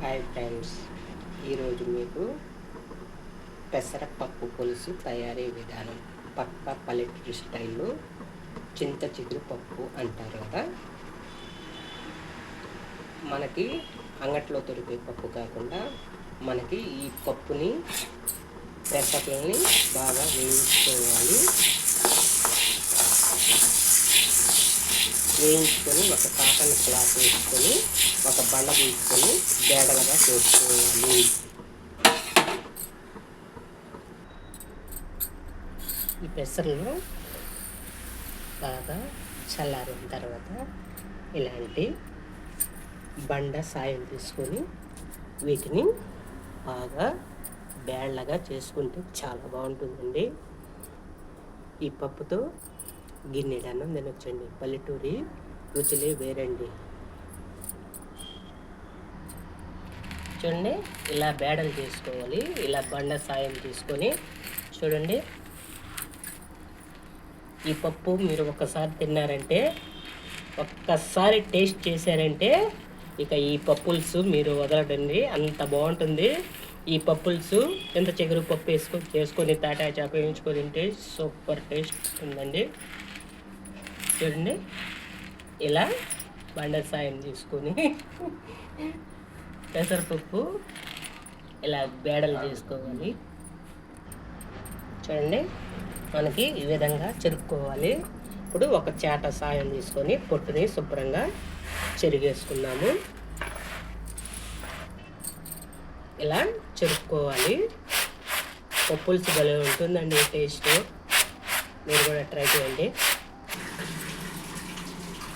Hi friends ఈరోజు మీకు పెసరపప్పు పులుసు తయారీ విధానం. పక్క పల్లెటూరు స్టైల్లో చింత చిగురు పప్పు అంటారు కదా. మనకి అంగట్లో దొరికే పప్పు కాకుండా మనకి ఈ పప్పుని పెసర్లని బాగా వేయించుకోవాలి. వేయించుకొని ఒక కాటన్ క్లాత్ వేసుకొని ఒక బండ తీసుకొని బేడలుగా చేసుకోవాలి. ఈ పెసర్లు బాగా చల్లారిన తర్వాత ఇలాంటి బండ సాయం తీసుకొని వీటిని బాగా బేళ్ళగా చేసుకుంటే చాలా బాగుంటుందండి. ఈ పప్పుతో గిన్నెడన్నం తినొచ్చండి పల్లెటూరి రుచులే వేరండి. చూడండి ఇలా బేడలు చేసుకోవాలి ఇలా బండ సాయం తీసుకొని చూడండి. ఈ పప్పు మీరు ఒక్కసారి తిన్నారంటే ఒక్కసారి టేస్ట్ చేశారంటే ఇక ఈ పప్పుల్స్ మీరు వదలడండి అంత బాగుంటుంది. ఈ పప్పుల్స్ ఎంత చిగురు పప్పు వేసుకొని చేసుకొని తాటా చేప వేయించుకొని తింటే సూపర్ టేస్ట్ ఉందండి. చూడండి. ఇలా బండ సాయం తీసుకొని పెసరపప్పు ఇలా బేడలు చేసుకోవాలి. చూడండి మనకి ఈ విధంగా చెరుక్కోవాలి ఇప్పుడు ఒక చేట సాయం తీసుకొని పొట్టుని శుభ్రంగా చెరిగేసుకున్నాము ఇలా చెరుక్కోవాలి పప్పులు భలే ఉంటుందండి టేస్ట్. మీరు కూడా ట్రై చేయండి.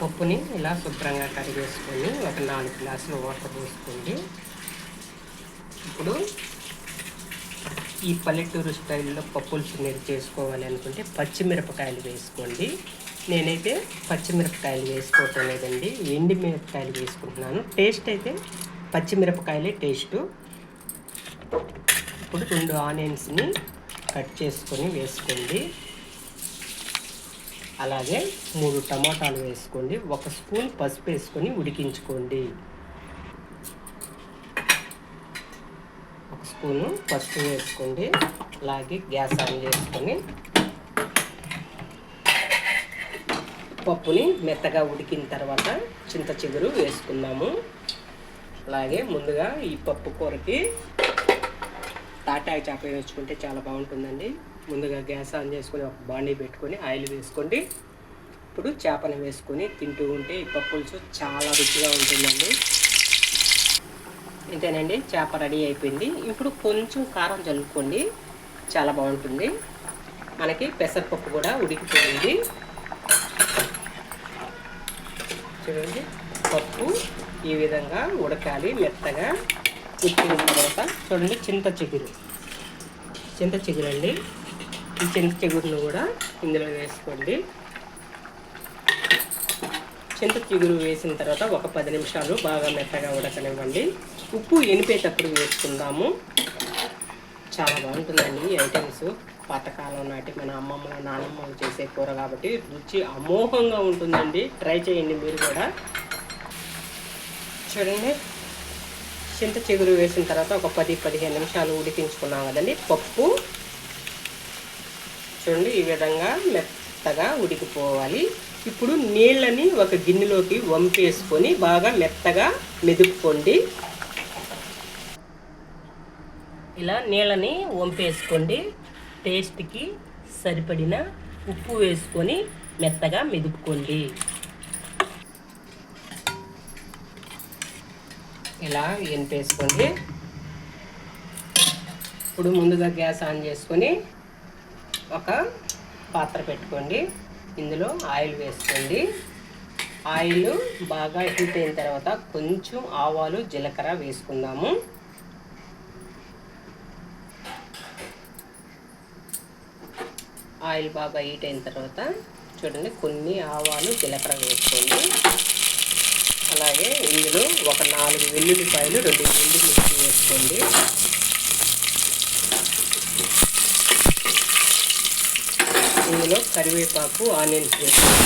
పప్పుని ఇలా శుభ్రంగా కడిగేసుకొని ఒక నాలుగు గ్లాసులు వాటర్ పోసుకోండి ఇప్పుడు ఈ పల్లెటూరు స్టైల్లో పప్పులు మీరు చేసుకోవాలి అనుకుంటే పచ్చిమిరపకాయలు వేసుకోండి. నేనైతే పచ్చిమిరపకాయలు వేసుకోవటం లేదండి ఎండి మిరపకాయలు వేసుకుంటున్నాను. టేస్ట్ అయితే పచ్చిమిరపకాయలే టేస్టు. ఇప్పుడు రెండు ఆనియన్స్ని కట్ చేసుకొని వేసుకోండి. అలాగే మూడు టమాటాలు వేసుకోండి. ఒక స్పూన్ పసుపు వేసుకొని ఉడికించుకోండి. ఒక స్పూను పసుపు వేసుకోండి. అలాగే గ్యాస్ ఆన్ చేసుకొని పప్పుని మెత్తగా ఉడికిన తర్వాత చింత చిగురు వేసుకుందాము. అలాగే ముందుగా ఈ పప్పు కూరకి తాటాయి చేప వేసుకుంటే చాలా బాగుంటుందండి. ముందుగా గ్యాస్ ఆన్ చేసుకొని ఒక బాండీ పెట్టుకొని ఆయిల్ వేసుకోండి. ఇప్పుడు చేపను వేసుకొని తింటూ ఉంటే ఈ పప్పులుసు చాలా రుచిగా ఉంటుందండి. ఇంతేనండి చేప రెడీ అయిపోయింది. ఇప్పుడు కొంచెం కారం చల్లుకోండి చాలా బాగుంటుంది. మనకి పెసరపప్పు కూడా ఉడికిపోయింది. చూడండి పప్పు ఈ విధంగా ఉడకాలి మెత్తగా. ఉడికిన తర్వాత చూడండి చింత చిగురు. చింత చిగురు అండి ఈ చిగురును కూడా ఇందులో వేసుకోండి. చింత చిగురు వేసిన తర్వాత ఒక పది నిమిషాలు బాగా మెత్తగా ఉడకనివ్వండి. ఉప్పు ఎనిపేటప్పుడు వేసుకుందాము. చాలా బాగుంటుందండి ఈ ఐటమ్స్. పాతకాలం నాటి మన అమ్మమ్మ నానమ్మలు చేసే కూర కాబట్టి రుచి అమోఘంగా ఉంటుందండి. ట్రై చేయండి మీరు కూడా. చూడండి. చింత చిగురు వేసిన తర్వాత ఒక పది పదిహేను నిమిషాలు ఉడికించుకున్నాం కదండి. పప్పు. చూడండి ఈ విధంగా మెత్తగా ఉడికిపోవాలి. ఇప్పుడు నీళ్ళని ఒక గిన్నెలోకి వంపేసుకొని బాగా మెత్తగా మెదుపుకోండి. ఇలా నీళ్ళని వంపేసుకోండి. టేస్ట్కి సరిపడిన ఉప్పు వేసుకొని మెత్తగా మెదుపుకోండి. ఇలా ఎంపేసుకోండి. ఇప్పుడు ముందుగా గ్యాస్ ఆన్ చేసుకొని ఒక పాత్ర పెట్టుకోండి. ఇందులో ఆయిల్ వేసుకోండి. ఆయిల్ బాగా హీట్ అయిన తర్వాత కొంచెం ఆవాలు జీలకర్ర వేసుకుందాము. ఆయిల్ బాగా హీట్ అయిన తర్వాత చూడండి కొన్ని ఆవాలు జీలకర్ర వేసుకోండి. అలాగే ఇందులో ఒక నాలుగు వెల్లుల్లిపాయలు రెండు వెల్లుల్లి వేసుకోండి. ఇందులో కరివేపాకు ఆనియన్స్ వేస్తాం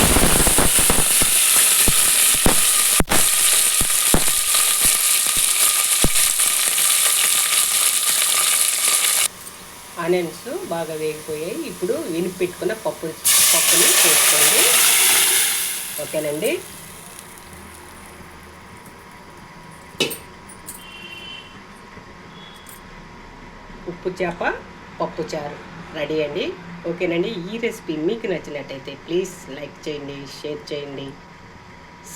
ఆనియన్స్ బాగా వేగిపోయాయి. ఇప్పుడు వినిపెట్టుకున్న పెట్టుకున్న పప్పు పప్పుని చేసుకోండి ఓకేనండి? ఉప్పు చేప పప్పు చారు. రెడీ అండి? ఓకేనండి ఈ రెసిపీ మీకు నచ్చినట్టయితే ప్లీజ్ లైక్ చేయండి షేర్ చేయండి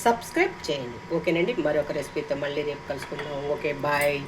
సబ్స్క్రైబ్ చేయండి. ఓకేనండి మరొక రెసిపీతో మళ్ళీ రేపు కలుసుకుందాం. Okay bye.